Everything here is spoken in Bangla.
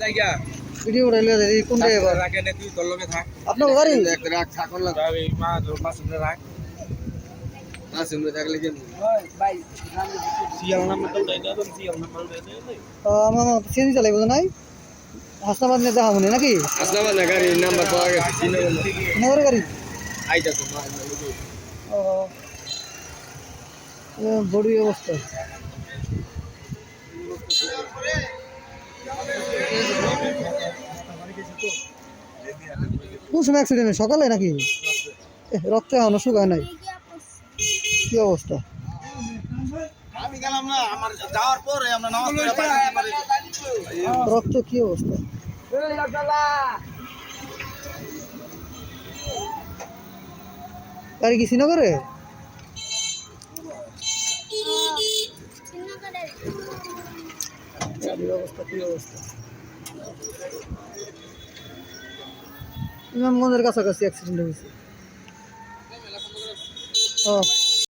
জায়গা। ভিডিও উঠাইলে এই কোনটা এবার? রাখে নে তুই তোর লগে থাক। আপনার গাড়ি রাখ থাক যাবে মা তোর মা শুনে রাখ। মা শুনে থাকলে কেন সিয়াল নাম্বার তো উঠাই দাও সিয়াল নাম্বার উঠাই দাও আমার সিএনজি চালাই বুঝো নাই? হাসনাবাদ নিয়ে দেখা মনে নাকি? আসলাম না গাড়ি নাম্বার পাওয়া গেছে চিনে গেল নগরের গাড়ি? আইতা তো মা ও। এ বড়ি অবস্থা। কোন সময় অ্যাক্সিডেন্ট সকালে নাকি? এ, রক্ত এখনও শুকায় নাই। কি অবস্থা? আমি গেলাম না আমার যাওয়ার পরে আমরা নামাজ পড়ে বাড়ি বাড়ি রক্ত কি অবস্থা? গাড়ি কি শ্রীনগরে। গাড়ির অবস্থা কি অবস্থা? ইমামগঞ্জের কাছাকাছি অ্যাক্সিডেন্ট হয়েছে। ও।